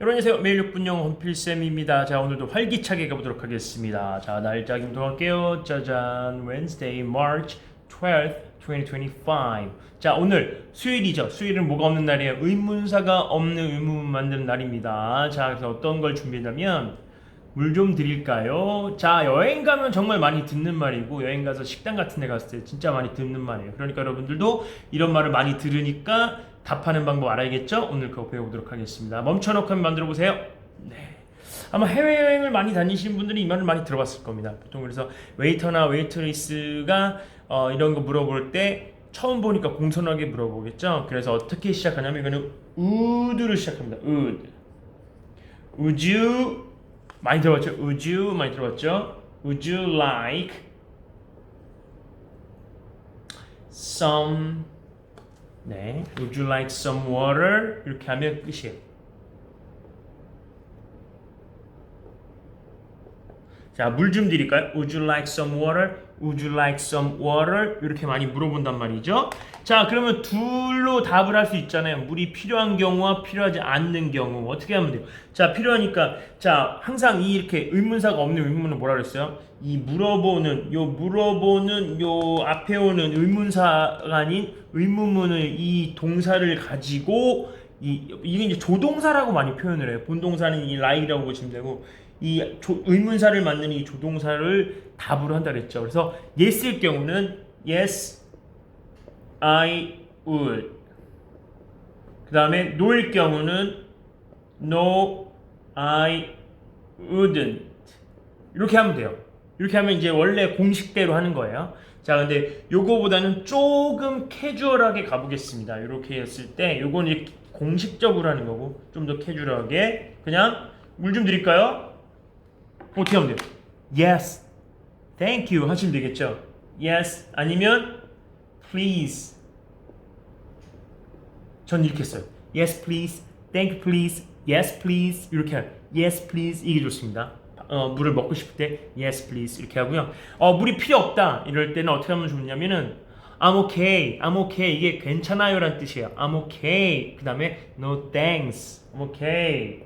여러분 안녕하세요. 매일 6분 영어 hon필쌤입니다. 자 오늘도 활기차게 가보도록 하겠습니다. 자 날짜 김동할게요. 짜잔 Wednesday, March 12th, 2025. 자 오늘 수요일이죠. 수요일은 뭐가 없는 날이에요? 의문사가 없는 의문 만드는 날입니다. 자 그래서 어떤 걸 준비했냐면 물 좀 드릴까요? 자 여행 가면 정말 많이 듣는 말이고 여행 가서 식당 같은 데 갔을 때 진짜 많이 듣는 말이에요. 그러니까 여러분들도 이런 말을 많이 들으니까 답하는 방법 알아야겠죠? 오늘 그거 배워보도록 하겠습니다. 멈춰놓고 한번 만들어 보세요. 네. 아마 해외여행을 많이 다니시는 분들이 이 말을 많이 들어봤을 겁니다. 보통 그래서 웨이터나 웨이트리스가 어, 이런 거 물어볼 때 처음 보니까 공손하게 물어보겠죠. 그래서 어떻게 시작하냐면 이거는 would로 시작합니다. Would you 많이 들어봤죠? You 많이 들어봤죠? You like some 네, Would you like some water? 이렇게 하면 끝이에요. 자, 물 좀 드릴까요? Would you like some water? Would you like some water? 이렇게 많이 물어본단 말이죠. 자, 그러면 둘로 답을 할 수 있잖아요. 물이 필요한 경우와 필요하지 않는 경우 어떻게 하면 돼요? 자, 필요하니까 자, 항상 이 이렇게 의문사가 없는 의문문은 뭐라 그랬어요? 이 물어보는 요 물어보는 요 앞에 오는 의문사가 아닌 의문문을 이 동사를 가지고 이 이게 이제 조동사라고 많이 표현을 해요. 본동사는 이 like라고 보시면 되고 이 조, 의문사를 만드는 이 조동사를 답으로 한다 그랬죠. 그래서 yes일 경우는 yes, I would. 그 다음에 no일 경우는 no, I wouldn't. 이렇게 하면 돼요. 이렇게 하면 이제 원래 공식대로 하는 거예요. 자, 근데 요거보다는 조금 캐주얼하게 가보겠습니다. 이렇게 했을 때 요건 이제 공식적으로 하는 거고 좀 더 캐주얼하게 그냥 물 좀 드릴까요? 어떻게 하면 돼요? Yes, thank you 하시면 되겠죠. Yes 아니면 please. 전 이렇게 했어요. Yes, please. Thank you, please. Yes, please. 이렇게 하 Yes, please. 이게 좋습니다. 어, 물을 먹고 싶을 때 Yes, please. 이렇게 하고요. 어, 물이 필요 없다. 이럴 때는 어떻게 하면 좋냐면은 I'm okay. I'm okay. 이게 괜찮아요라는 뜻이에요. I'm okay. 그 다음에 No thanks. I'm okay.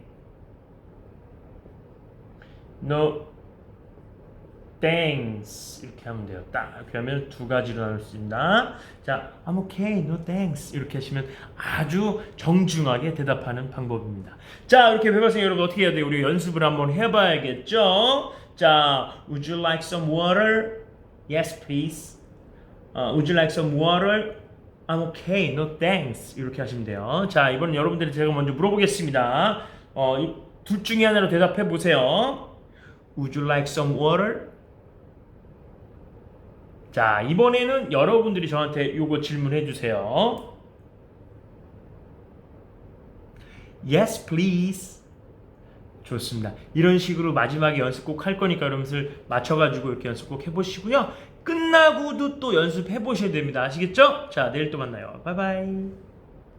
No thanks 이렇게 하면 돼요. 딱 이렇게 하면 두 가지로 나눌 수 있습니다. 자, I'm okay, no thanks 이렇게 하시면 아주 정중하게 대답하는 방법입니다. 자, 이렇게 배웠으니 여러분 어떻게 해야 돼요? 우리 연습을 한번 해봐야겠죠? 자, would you like some water? Yes, please. 어, would you like some water? I'm okay, no thanks 이렇게 하시면 돼요. 자, 이번 여러분들이 제가 먼저 물어보겠습니다. 어, 이, 둘 중에 하나로 대답해 보세요. Would you like some water? 자, 이번에는 여러분들이 저한테 요거 질문해 주세요. Yes, please. 좋습니다. 이런 식으로 마지막에 연습 꼭 할 거니까 여러분들 맞춰가지고 이렇게 연습 꼭 해보시고요. 끝나고도 또 연습해 보셔야 됩니다. 아시겠죠? 자, 내일 또 만나요. 바이바이.